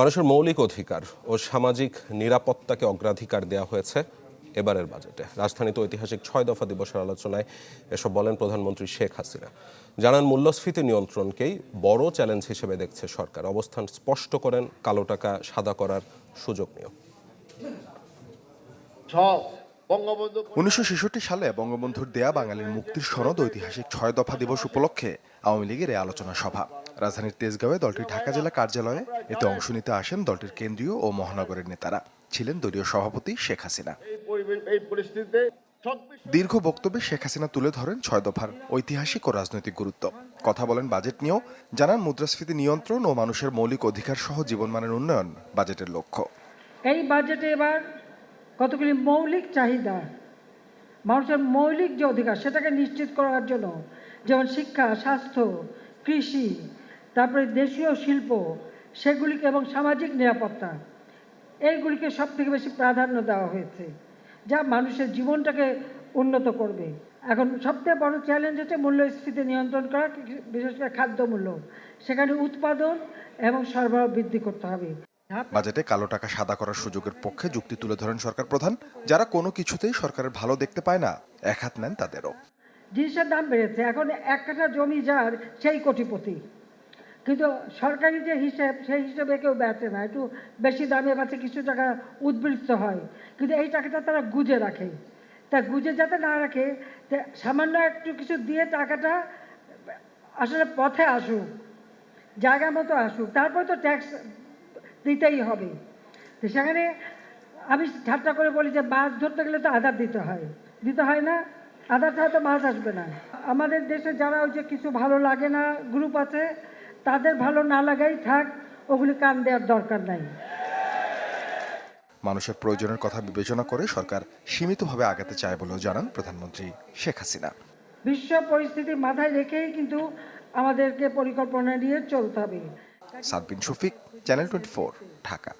মানুষের মৌলিক অধিকার ও সামাজিক নিরাপত্তাকে অগ্রাধিকার দেওয়া হয়েছে এবারের বাজেটে। রাজধানীতে ঐতিহাসিক ছয় দফা দিবসের আলোচনায় এসব বলেন প্রধানমন্ত্রী শেখ হাসিনা। জানান, মূল্যস্ফীতি নিয়ন্ত্রণকেই বড় চ্যালেঞ্জ হিসেবে দেখছে সরকার। অবস্থান স্পষ্ট করেন, কালো টাকা সাদা করার সুযোগ নিয়েও। উনিশশো সালে বঙ্গবন্ধুর দেয়া বাঙালির মুক্তির সনদ ঐতিহাসিক ছয় দফা দিবস উপলক্ষে আওয়ামী লীগের এই আলোচনা সভা। রাজধানীর তেজগাঁওয়ে দলটির ঢাকা জেলা কার্যালয়ে এতে অংশ নিতে আসেন দলটির কেন্দ্রীয় ও মহানগরের নেতারা। ছিলেন দলীয় সভাপতি শেখ হাসিনা। এই পরিস্থিতিতে দীর্ঘ বক্তব্যে শেখ হাসিনা তুলে ধরেন ছয় দফার ঐতিহাসিক ও রাজনৈতিক গুরুত্ব। কথা বলেন বাজেট নিয়েও জানান মুদ্রাস্ফীতি নিয়ন্ত্রণ ও মানুষের মৌলিক অধিকার সহ জীবনমানের উন্নয়ন বাজেটের লক্ষ্য। এই বাজেটে এবার কতগুলি মৌলিক চাহিদা মানুষের মৌলিক যে অধিকার সেটাকে নিশ্চিত করার জন্য যেমন শিক্ষা স্বাস্থ্য কৃষি তারপরে দেশীয় শিল্প সেগুলিকে এবং সামাজিক নিরাপত্তা এইগুলিকে সব থেকে বেশি প্রাধান্য দেওয়া হয়েছে যা মানুষের জীবনটাকে উন্নত করবে। এখন সবথেকে বড় চ্যালেঞ্জ হচ্ছে মূল্যস্ফীতি নিয়ন্ত্রণ করা বিশেষ করে খাদ্য মূল্য সেখানে উৎপাদন এবং সরবরাহ বৃদ্ধি করতে হবে। বাজেটে কালো টাকা সাদা করার সুযোগের পক্ষে যুক্তি তুলে ধরেন সরকার প্রধান যারা কোনো কিছুতেই সরকারের ভালো দেখতে পায় না এক হাত নেন তাদেরও। জিনিসের দাম বেড়েছে। এখন এক কাঠা জমি যার সেই কোটিপতি। কিন্তু সরকারি যে হিসেব, সেই হিসেবে কেউ বেচে না। একটু বেশি দামে বেচে কিছু টাকা উদ্বৃত্ত হয়। কিন্তু এই টাকাটা তারা গুজে রাখে। তা গুজে যাতে না রাখে সামান্য একটু কিছু দিয়ে টাকাটা আসলে পথে আসুক, জায়গা মতো আসুক। তারপর তো ট্যাক্স দিতেই হবে। তো সেখানে আমি ঠাট্টা করে বলি যে, মাছ ধরতে গেলে তো আধার দিতে হয়। দিতে হয় না আধার ছাড়া তো মাছ আসবে না। আমাদের দেশে যারা ওই যে কিছু ভালো লাগে না গ্রুপ আছে তাদের ভালো না লাগাই থাক ওগুলি কান দেওয়ার দরকার নাই। মানুষের প্রয়োজনের কথা বিবেচনা করে সরকার সীমিতভাবে আগাতে চায় বলেও জানান প্রধানমন্ত্রী শেখ হাসিনা। বিশ্ব পরিস্থিতি মাথায় রেখেই কিন্তু আমাদেরকে পরিকল্পনা নিয়ে চলতে হবে। Sadbin Shafiq channel twenty Dhaka.